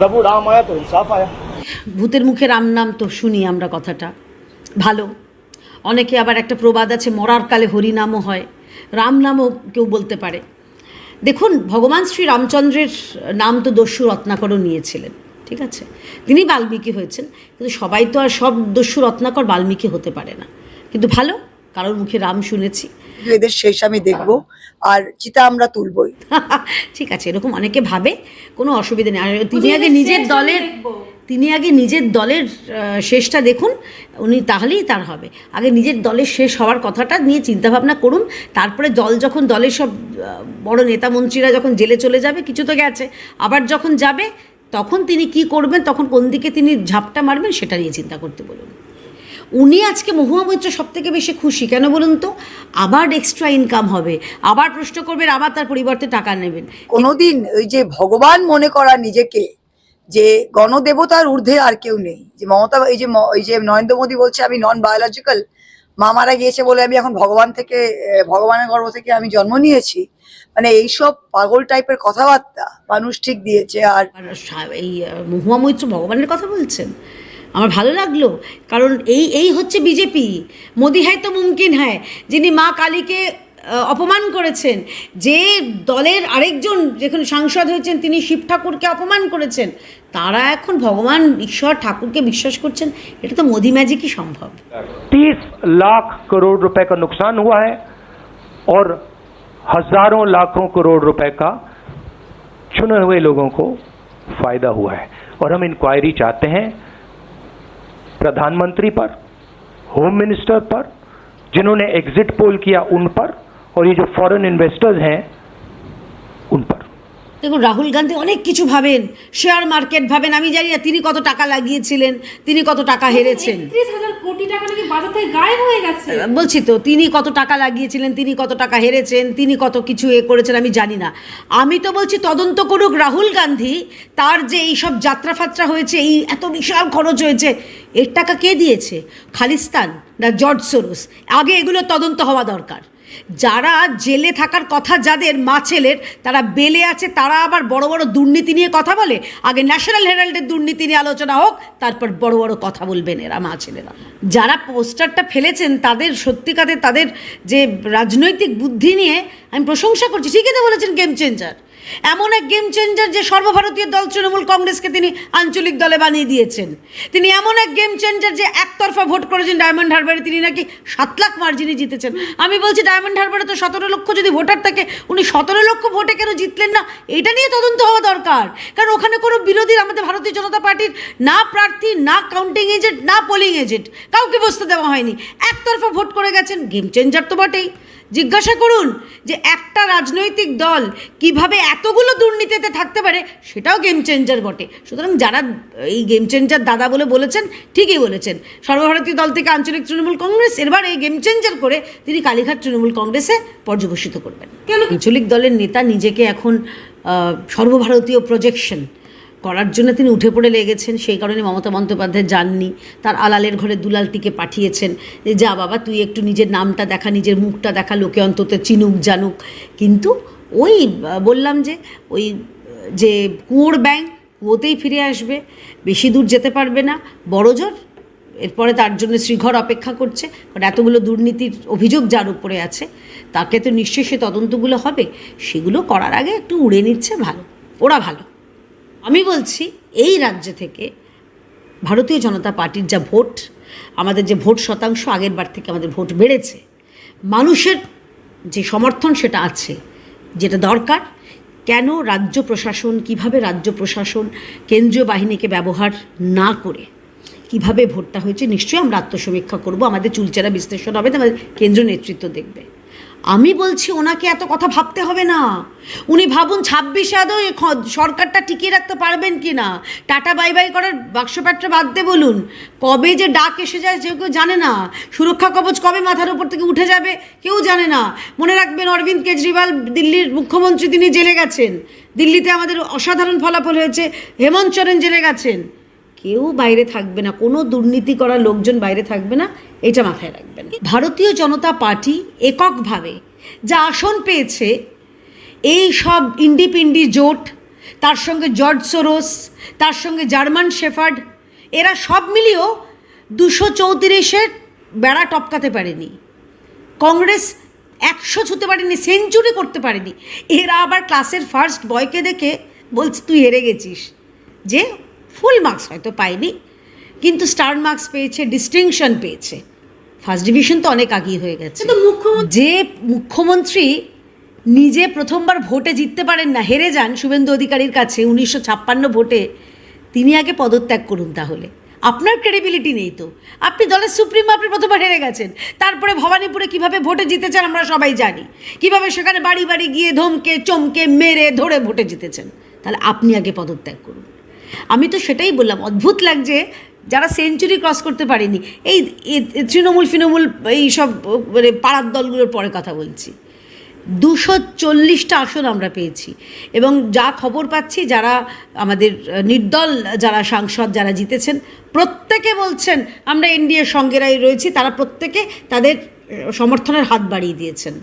प्रभु राम आया तो इंसाफ आया ভূতের মুখে রাম নাম তো শুনি আমরা কথাটা ভালো অনেকে আবার একটা প্রবাদ আছে মরার কালে হরিনামও হয় রাম নামও কেউ বলতে পারে দেখুন ভগবান শ্রী রামচন্দ্রের নাম তো দস্যু রত্নাকরও নিয়েছিলেন ঠিক আছে তিনি বাল্মীকি হয়েছেন কিন্তু সবাই তো আর সব দস্যু রত্নাকর বাল্মীকি হতে পারে না কিন্তু ভালো কারোর মুখে রাম শুনেছি। এদের শেষ আমি দেখব আর চিতা আমরা তুলবই। ঠিক আছে এরকম অনেকে ভাবে কোনো অসুবিধা নেই। আর তিনি আগে নিজের দলের তিনি আগে নিজের দলের শেষটা দেখুন উনি তাহলেই তার হবে। আগে নিজের দলের শেষ হওয়ার কথাটা নিয়ে চিন্তাভাবনা করুন তারপরে দল যখন দলের সব বড় নেতা মন্ত্রীরা যখন জেলে চলে যাবে কিছু তো গেছে। আবার যখন যাবে তখন তিনি কি করবেন তখন কোন দিকে তিনি ঝাপটা মারবেন সেটা নিয়ে চিন্তা করতে বলুন। উনি আজকে মহুয়া মৈত্র সব থেকে বেশি খুশি। কেন বলুন তো? আবার এক্সট্রা ইনকাম হবে। আবার প্রশ্ন করবেন আবার তার পরিবর্তে টাকা নেবেন। কোনোদিন ওই যে ভগবান মনে করা নিজেকে যে গণদেবতার ঊর্ধ্বে আর কেউ নেই। যে মমতা এই যে এই যে নরেন্দ্র মোদী বলছে আমি নন বায়োলজিক্যাল মা মারা গিয়েছে বলে আমি এখন ভগবান থেকে ভগবানের গর্ভ থেকে আমি জন্ম নিয়েছি। মানে এইসব পাগল টাইপের কথাবার্তা মানুষ ঠিক দিয়েছে আর আর এই মহুয়া মৈত্র ভগবানের কথা বলছেন? আমার ভালো লাগলো কারণ এই এই হচ্ছে বিজেপি মোদি হ্যায় তো মুমকিন হ্যায় যিনি মা কালীকে আহ, অপমান করেছেন যে দলের আরেকজন যেখানে সাংসদ হয়েছেন তিনি শিব ঠাকুরকে অপমান করেছেন তারা এখন ভগবান ঈশ্বর ঠাকুরকে বিশ্বাস করছেন এটা তো মোদি ম্যাজিকই সম্ভব तीस लाख करोड़ रुपए का नुकसान हुआ है और हजारों लाखों करोड़ रुपए का चुने हुए लोगों को फायदा हुआ है और हम इंक्वायरी चाहते हैं प्रधानमंत्री पर होम मिनिस्टर पर जिन्होंने एग्जिट पोल किया उन पर और ये जो फॉरेन इन्वेस्टर्स हैं उन पर দেখুন রাহুল গান্ধী অনেক কিছু ভাবেন শেয়ার মার্কেট ভাবেন আমি জানি না তিনি কত টাকা লাগিয়েছিলেন তিনি কত টাকা হেরেছেন একত্রিশ হাজার কোটি টাকা নাকি বাজার থেকে গায়েব হয়ে গেছে বলছি তো তিনি কত টাকা লাগিয়েছিলেন তিনি কত টাকা হেরেছেন তিনি কত কিছু এ করেছেন আমি জানি না আমি তো বলছি তদন্ত করুক রাহুল গান্ধী তার যে এই সব যাত্রা ফাত্রা হয়েছে এই এত বিশাল খরচ হয়েছে এর টাকা কে দিয়েছে? খালিস্তান না জর্জ সোরোস? আগে এগুলো তদন্ত হওয়া দরকার। যারা জেলে থাকার কথা যাদের মা ছেলের, তারা বেলে আছে, তারা আবার বড় বড় দুর্নীতি নিয়ে কথা বলে? আগে ন্যাশনাল হেরাল্ডের দুর্নীতি নিয়ে আলোচনা হোক, তারপর বড় বড় কথা বলবেন এরা মা ছেলেরা। যারা পোস্টারটা ফেলেছেন, তাদের সত্যিকারে তাদের যে রাজনৈতিক বুদ্ধি নিয়ে আমি প্রশংসা করছি, ঠিকই তো বলেছেন গেম চেঞ্জার। এমন এক গেম চেঞ্জার যে সর্বভারতীয় দল তৃণমূল কংগ্রেসকে তিনি আঞ্চলিক দলে বানিয়ে দিয়েছেন। তিনি এমন এক গেম চেঞ্জার যে একতরফা ভোট করেছেন ডায়মন্ড হারবারে, তিনি নাকি সাত লাখ মার্জিনে জিতেছেন। আমি বলছি ডায়মন্ড হারবারে তো সতেরো লক্ষ যদি ভোটার থাকে, উনি সতেরো লক্ষ ভোটে কেন জিতলেন না? এটা নিয়ে তদন্ত হওয়া দরকার। কারণ ওখানে কোনো বিরোধী আমাদের ভারতীয় জনতা পার্টির না প্রার্থী, না কাউন্টিং এজেন্ট না পোলিং এজেন্ট কাউকে বসতে দেওয়া হয়নি। একতরফা ভোট করে গেছেন গেম চেঞ্জার তো বটেই। জিজ্ঞাসা করুন যে একটা রাজনৈতিক দল কীভাবে এতগুলো দুর্নীতিতে থাকতে পারে সেটাও গেম চেঞ্জার বটে। সুতরাং যারা এই গেম চেঞ্জার দাদা বলে বলেছেন ঠিকই বলেছেন। সর্বভারতীয় দল থেকে আঞ্চলিক তৃণমূল কংগ্রেস এবার এই গেম চেঞ্জার করে তিনি কালীঘাট তৃণমূল কংগ্রেসে পর্যবসিত করবেন। কেন? আঞ্চলিক দলের নেতা নিজেকে এখন সর্বভারতীয় প্রজেকশন করার জন্য তিনি উঠে পড়ে লেগেছেন, সেই কারণে মমতা বন্দ্যোপাধ্যায় যাননি। তার আলালের ঘরে দুলালটিকে পাঠিয়েছেন যে, যা বাবা, তুই একটু নিজের নামটা দেখা, নিজের মুখটা দেখা, লোকে অন্তত চিনুক, জানুক। কিন্তু ওই, বললাম যে, ওই, যে কুয়োর ব্যাং কুয়োতেই ফিরে আসবে, বেশি দূর যেতে পারবে না বড় জোর এরপরে তার জন্য শ্রীঘর অপেক্ষা করছে, কারণ এতগুলো দুর্নীতির অভিযোগ যার উপরে আছে, তাকে তো নিশ্চয়ই সে তদন্তগুলো হবে, সেগুলো করার আগে একটু উড়ে নিচ্ছে ভালো, ওরা ভালো। আমি বলছি, এই রাজ্য থেকে ভারতীয় জনতা পার্টির যা ভোট, আমাদের যে ভোট শতাংশ আগের বার থেকে আমাদের ভোট বেড়েছে, মানুষের যে সমর্থন সেটা আছে, যেটা দরকার, কেন রাজ্য প্রশাসন, কীভাবে রাজ্য প্রশাসন কেন্দ্রীয় বাহিনীকে ব্যবহার না করে, কীভাবে ভোটটা হয়েছে, নিশ্চয়ই আমরা আত্মসমীক্ষা করব, আমাদের চুলচেরা বিশ্লেষণ হবে, আমাদের কেন্দ্র নেতৃত্ব দেখবে। আমি বলছি ওনাকে এত কথা ভাবতে হবে না। উনি ভাবুন ছাব্বিশে আদৌ সরকারটা টিকিয়ে রাখতে পারবেন কি না? টাটা বাই বাই করার বাক্সপ্যাটটা বাদ দে বলুন, কবে যে ডাক এসে যায় কেউ কেউ জানে না। সুরক্ষা কবচ কবে মাথার উপর থেকে উঠে যাবে কেউ জানে না। মনে রাখবেন অরবিন্দ কেজরিওয়াল দিল্লির মুখ্যমন্ত্রী তিনি জেলে গেছেন। দিল্লিতে আমাদের অসাধারণ ফলাফল হয়েছে। হেমন্ত সোরেন জেলে গেছেন। কেউ বাইরে থাকবে না, কোনো দুর্নীতি করা লোকজন বাইরে থাকবে না, এটা মাথায় রাখবেন। ভারতীয় জনতা পার্টি এককভাবে যা আসন পেয়েছে, এই সব ইন্ডিপিন্ডি জোট, তার সঙ্গে জর্জ সোরোস, তার সঙ্গে জার্মান শেফার্ড, এরা সব মিলিয়েও দুশো চৌত্রিশের বেড়া টপকাতে পারেনি। কংগ্রেস একশো ছুতে পারেনি, সেঞ্চুরি করতে পারেনি। এরা আবার ক্লাসের ফার্স্ট বয়কে দেখে বলছে, তুই হেরে গেছিস। যে ফুল মার্কস হয়তো পায়নি কিন্তু স্টার মার্কস পেয়েছে ডিস্টিংশন পেয়েছে। ফার্স্ট ডিভিশন তো অনেক আগেই হয়ে গেছে। কিন্তু মুখ্যমন্ত্রী যে মুখ্যমন্ত্রী নিজে প্রথমবার ভোটে জিততে পারেন না হেরে যান শুভেন্দু অধিকারীর কাছে উনিশশো ছাপ্পান্ন ভোটে তিনি আগে পদত্যাগ করুন তাহলে। আপনার ক্রেডিবিলিটি নেই তো। আপনি দলের সুপ্রিম আপনি প্রথমবার হেরে গেছেন। তারপরে ভবানীপুরে কীভাবে ভোটে জিতেছেন আমরা সবাই জানি। কীভাবে সেখানে বাড়ি বাড়ি গিয়ে ধমকে চমকে মেরে ধরে ভোটে জিতেছেন। তাহলে আপনি আগে পদত্যাগ করুন। আমি তো সেটাই বললাম, অদ্ভুত লাগছে যারা সেঞ্চুরি ক্রস করতে পারেনি। এই তৃণমূল, ফিনমূল, এই সব মানে পাড়ার দলগুলোর পরে কথা বলছি। দুশো চল্লিশটা আসন আমরা পেয়েছি এবং যা খবর পাচ্ছি, যারা আমাদের নির্দল, যারা সাংসদ, যারা জিতেছেন, প্রত্যেকে বলছেন, আমরা এনডিএর সঙ্গেরাই রয়েছি, তারা প্রত্যেকে তাদের সমর্থনের হাত বাড়িয়ে দিয়েছেন।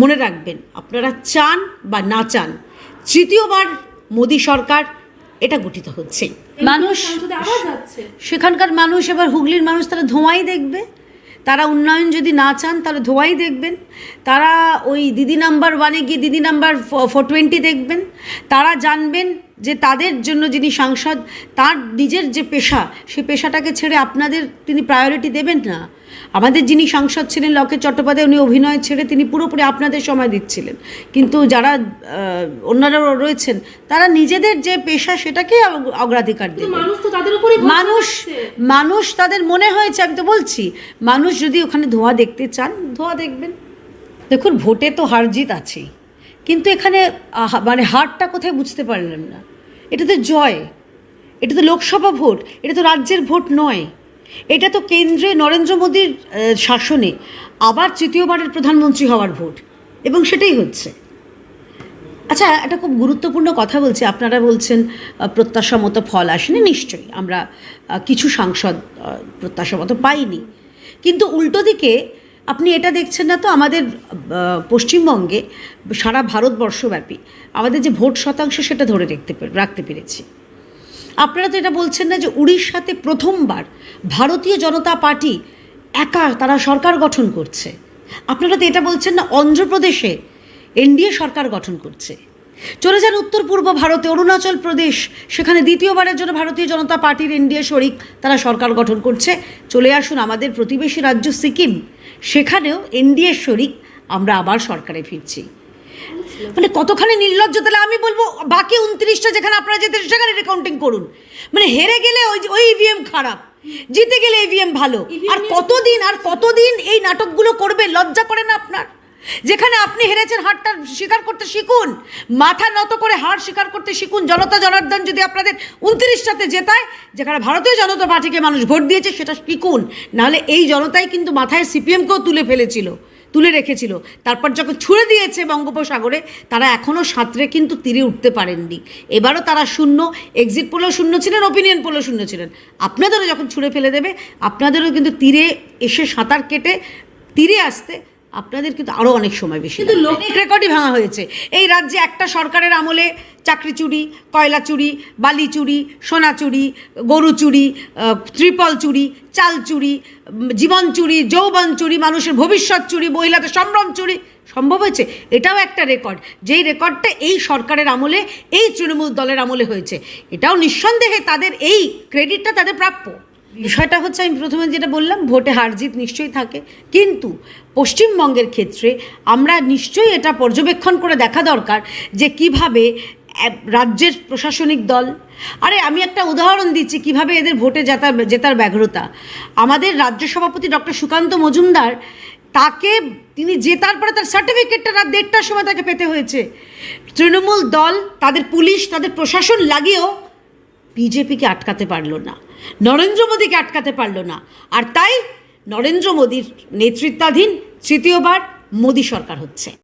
মনে রাখবেন, আপনারা চান বা না চান, তৃতীয়বার মোদী সরকার এটা গঠিত হচ্ছে। মানুষ সেখানকার মানুষ এবার হুগলির মানুষ তারা ধোঁয়াই দেখবে। তারা উন্নয়ন যদি না চান তাহলে ধোঁয়াই দেখবেন। তারা ওই দিদি নাম্বার ওয়ানে গিয়ে দিদি নাম্বার ফোর টোয়েন্টি দেখবেন। তারা জানবেন যে তাদের জন্য যিনি সাংসদ তার নিজের যে পেশা সেই পেশাটাকে ছেড়ে আপনাদের তিনি প্রায়োরিটি দেবেন না। আমাদের যিনি সাংসদ ছিলেন লকেট চট্টোপাধ্যায় উনি অভিনয় ছেড়ে তিনি পুরোপুরি আপনাদের সময় দিচ্ছিলেন। কিন্তু যারা অন্যরা রয়েছেন তারা নিজেদের যে পেশা সেটাকেই অগ্রাধিকার দেবেন। মানুষ মানুষ মানুষ তাদের মনে হয়েছে আমি তো বলছি মানুষ যদি ওখানে ধোঁয়া দেখতে চান ধোঁয়া দেখবেন। দেখুন ভোটে তো হার জিত আছেই। কিন্তু এখানে মানে হারটা কোথায় বুঝতে পারলাম না। এটা তো জয়, এটা তো লোকসভা ভোট, এটা তো রাজ্যের ভোট নয়। এটা তো কেন্দ্রে নরেন্দ্র মোদীর শাসনে আবার তৃতীয়বারের প্রধানমন্ত্রী হওয়ার ভোট, এবং সেটাই হচ্ছে। আচ্ছা একটা খুব গুরুত্বপূর্ণ কথা বলছি। আপনারা বলছেন প্রত্যাশা মতো ফল আসেনি। নিশ্চয়ই, আমরা কিছু সাংসদ প্রত্যাশা মতো পাইনি। কিন্তু উল্টো দিকে আপনি এটা দেখছেন না তো? আমাদের পশ্চিমবঙ্গে সারা ভারতবর্ষব্যাপী আমাদের যে ভোট শতাংশ সেটা ধরে রাখতে রাখতে পেরেছি। আপনারা তো এটা বলছেন না যে উড়িষ্যাতে প্রথমবার ভারতীয় জনতা পার্টি একা তারা সরকার গঠন করছে। আপনারা তো এটা বলছেন না, অন্ধ্রপ্রদেশে এনডিএ সরকার গঠন করছে। চলে যান উত্তর পূর্ব ভারতে, অরুণাচল প্রদেশ, সেখানে দ্বিতীয়বারের জন্য ভারতীয় জনতা পার্টির এনডিএ শরিক তারা সরকার গঠন করছে। চলে আসুন আমাদের প্রতিবেশী রাজ্য সিকিম। সেখানেও এনডিএ শরিক আমরা আবার সরকারে ফিরছি। মানে কতখানি নির্লজ্জ তাহলে আমি বলব বাকি উনত্রিশটা যেখানে আপনারা যেতে সেখানে রেকাউন্টিং করুন। মানে হেরে গেলে ওই যে- ওই ইভিএম খারাপ জিতে গেলে ইভিএম ভালো। আর কতদিন আর কতদিন এই নাটকগুলো করবে লজ্জা করে না আপনার? যেখানে আপনি হেরেছেন, হারটা স্বীকার করতে শিখুন। মাথা নত করে হার স্বীকার করতে শিখুন। জনতা জনার্দন যদি আপনাদের উনত্রিশটাতে জেতায়, যেখানে ভারতীয় জনতা পার্টিকে মানুষ ভোট দিয়েছে, সেটা শিখুন। নাহলে এই জনতাই কিন্তু মাথায় সিপিএমকেও তুলে ফেলেছিল, তুলে রেখেছিল। তারপর যখন ছুড়ে দিয়েছে বঙ্গোপসাগরে, তারা এখনও সাঁতরে কিন্তু তীরে উঠতে পারেননি। এবারও তারা শূন্য এক্সিট পোলেও শূন্য ছিলেন ওপিনিয়ন পোলেও শূন্য ছিলেন। আপনাদেরও যখন ছুঁড়ে ফেলে দেবে, আপনাদেরও কিন্তু তীরে এসে সাঁতার কেটে, তীরে আসতে আপনাদের কিন্তু আরও অনেক সময় বেশি কিন্তু লাগবে। লোক- রেকর্ডই ভাঙা হয়েছে। এই রাজ্যে একটা সরকারের আমলে চাকরি চুরি কয়লা চুরি বালি চুরি সোনা চুরি গরু চুরি ত্রিপল চুরি চাল চুরি জীবন চুরি যৌবন চুরি মানুষের ভবিষ্যৎ চুরি মহিলাদের সম্ভ্রম চুরি সম্ভব হয়েছে? এটাও একটা রেকর্ড। যেই রেকর্ডটা এই সরকারের আমলে এই তৃণমূল দলের আমলে হয়েছে এটাও নিঃসন্দেহে তাদের এই ক্রেডিটটা তাদের প্রাপ্য। বিষয়টা হচ্ছে আমি প্রথমে যেটা বললাম, ভোটে হারজিত নিশ্চয়ই থাকে। কিন্তু পশ্চিমবঙ্গের ক্ষেত্রে আমরা নিশ্চয়ই এটা পর্যবেক্ষণ করে দেখা দরকার যে কীভাবে রাজ্যের প্রশাসনিক দল, আরে আমি একটা উদাহরণ দিচ্ছি কীভাবে এদের ভোটে জেতার জেতার ব্যগ্রতা। আমাদের রাজ্য সভাপতি ডক্টর সুকান্ত মজুমদার, তাকে তিনি জেতার পরে তার সার্টিফিকেটটা রাত দেড়টার সময় তাকে পেতে হয়েছে। তৃণমূল দল, তাদের পুলিশ, তাদের প্রশাসন লাগিয়েও বিজেপিকে আটকাতে পারল না। নরেন্দ্র মোদীকে আটকাতে পারল না। আর তাই নরেন্দ্র মোদীর নেতৃত্বাধীন তৃতীয়বার মোদী সরকার হচ্ছে।